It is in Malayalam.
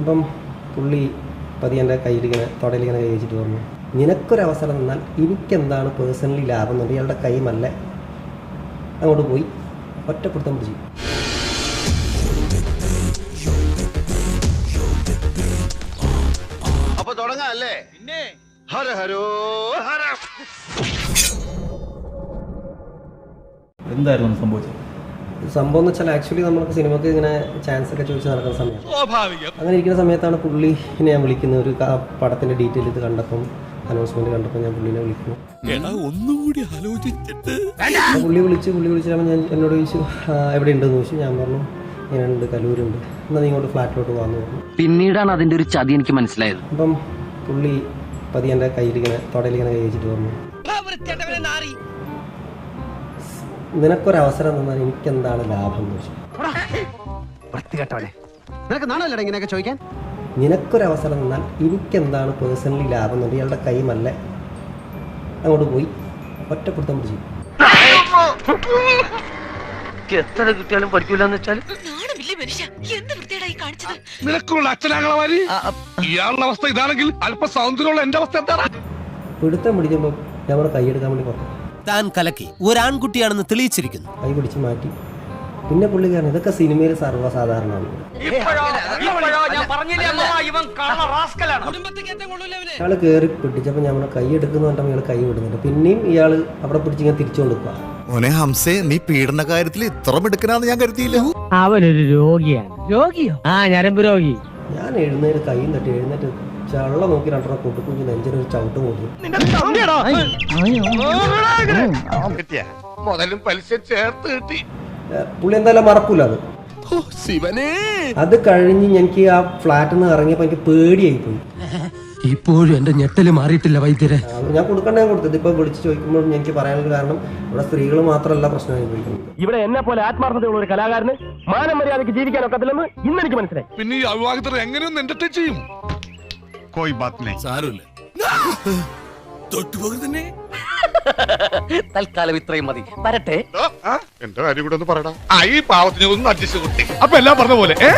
അപ്പം പുള്ളി പതിയെ കയ്യിലിങ്ങനെ തൊടയിലിങ്ങനെ കൈ വെച്ചിട്ട് പറഞ്ഞു നിനക്കൊരവസരം തന്നാൽ എനിക്കെന്താണ് പേഴ്സണലി ലാഭം എന്നുണ്ട് ഇയാളുടെ കൈ മല്ല അങ്ങോട്ട് പോയി ഒറ്റപ്പെടുത്തം പിടിച്ചു. അപ്പൊ ഹരോ ഹര. എന്തായിരുന്നു സംഭവിച്ചത്? സംഭവം എന്ന് വെച്ചാൽ ആക്ച്വലി നമ്മൾക്ക് സിനിമക്ക് ഇങ്ങനെ ചാൻസ് ഒക്കെ ചോദിച്ച് നടക്കുന്ന സമയം അങ്ങനെ ഇരിക്കുന്ന സമയത്താണ് പുള്ളി ഞാൻ വിളിക്കുന്നത്. ഒരു പടത്തിന്റെ ഡീറ്റെയിൽ ഇത് കണ്ടപ്പം അനൗൺസ്മെന്റ് കണ്ടപ്പോൾ ഞാൻ പുള്ളിനെ വിളിക്കുന്നു. ഒന്നുകൂടി ആലോചിച്ചിട്ട്. പുള്ളി വിളിച്ച് പുള്ളി വിളിച്ചാൽ ഞാൻ എന്നോട് ചോദിച്ചു എവിടെ ഉണ്ടെന്ന് ചോദിച്ചു? ഞാൻ പറഞ്ഞു ഇങ്ങനെയുണ്ട് കലൂരുണ്ട്. എന്നാൽ നീ ഇങ്ങോട്ട് ഫ്ലാറ്റിലോട്ട് പോകാന്ന് പറഞ്ഞു. പിന്നീടാണ് അതിന്റെ ഒരു ചതി എനിക്ക് മനസ്സിലായത്. അപ്പം പുള്ളി പതി എന്റെ കയ്യിലിങ്ങനെ തൊടയിലിങ്ങനെ കൈ വെച്ചിട്ട് പറഞ്ഞു. നിനക്കൊരവസരം തന്നാൽ എനിക്കെന്താണ് ലാഭം എന്ന് നിനക്ക് ഇങ്ങനെയൊക്കെ ചോദിക്കാൻ? നിനക്കൊരവസരം തന്നാൽ എനിക്കെന്താണ് പേഴ്സണലി ലാഭം എന്നുണ്ട് ഇയാളുടെ കൈ മല്ല അങ്ങോട്ട് പോയി. ഒറ്റപ്പെടുത്താൻ പിടിച്ചു. എത്ര കിട്ടിയാലും പഠിക്കൂല എന്ന് വെച്ചാൽ നിനക്കുള്ള ഇയാളുടെ അവസ്ഥ ഇതാണെങ്കിൽ അല്പ സൗന്ദര്യമുള്ള എന്റെ അവസ്ഥ എന്താണ് പിടുത്തം പിടിക്കുമ്പോൾ ഞാൻ അവിടെ കൈയെടുക്കാൻ വേണ്ടി പറഞ്ഞു താൻ കലക്കി ഒരാൺകുട്ടിയാണെന്ന് തെളിയിച്ചിരിക്കുന്നു. കൈ പിടിച്ച് മാറ്റി. പിന്നെ പുള്ളിക്കാരൻ ഇതൊക്കെ സിനിമയിൽ സർവസാധാരണമാണ്. ഇയാൾ കയറി പിടിച്ചപ്പോൾ ഞമ്മൾ കൈ എടുക്കുന്ന പറഞ്ഞപ്പോൾ ഇയാൾ കൈ വിടുന്നുണ്ട്. പിന്നെയും ഇയാൾ അവിടെ പിടിച്ച് ഇങ്ങനെ തിരിച്ചു കൊടുക്കുക മോനെ ഹംസേ നീ പീഡന കാര്യത്തിൽ ഇത്ര മിടുക്കനാന്ന് ഞാൻ കരുതിയില്ല. അവനൊരു രോഗിയാണ്. രോഗിയോ? ആ ഞരമ്പ് രോഗി. ഞാൻ എഴുന്നേറ്റ് കൈ തട്ടി എഴുന്നേറ്റ് ചള്ള നോക്കി രണ്ടെണ്ണം കൊട്ടുക്കുഞ്ഞ് നെഞ്ചിനൊരു ചവിട്ട് കൊടുത്തു കിട്ടിയ. മുതലും പലിശ ചേർത്ത് കിട്ടി. പുള്ളി എന്തായാലും മറക്കൂല അത്. ശിവനേ. അത് കഴിഞ്ഞ് എനിക്ക് ആ ഫ്ലാറ്റിൽ നിന്ന് ഇറങ്ങിയപ്പോൾ എനിക്ക് പേടിയായി പോയി. ഇപ്പോഴും എന്റെ ഞെട്ടൽ മാറിയിട്ടില്ല വൈദ്യരെ. ഞാൻ കൊടുക്കണ്ടേ കൊടുത്തത്? ഇപ്പൊ വിളിച്ചു ചോദിക്കുമ്പോൾ എനിക്ക് പറയാനുള്ള കാരണം ഇവിടെ സ്ത്രീകൾ മാത്രമല്ല പ്രശ്നമായി ഇവിടെ എന്നെ പോലെ ആത്മാർത്ഥതയുള്ള ഒരു കലാകാരന് മാനം മര്യാദയ്ക്ക് ജീവിക്കാൻ ഒക്കത്തില്ലെന്ന് ഇന്ന് എനിക്ക് മനസ്സിലായി. പിന്നെ ഈ അവിവാഹിതർ എങ്ങനെയൊന്നും എന്റർടൈൻ ചെയ്യും? കോയി ബാത്ത് സാരമില്ല. തൊട്ടുപോകെ തന്നെ. തൽക്കാലം ഇത്രയും മതി. വരട്ടെ. എന്റെ കാര്യം കൂടെ ഒന്ന് പറയടാ. ആ ഈ പാവത്തിന് ഒന്ന് അഡ്ജസ്റ്റ് കുട്ടി അപ്പൊ എല്ലാം പറഞ്ഞ പോലെ ഏ?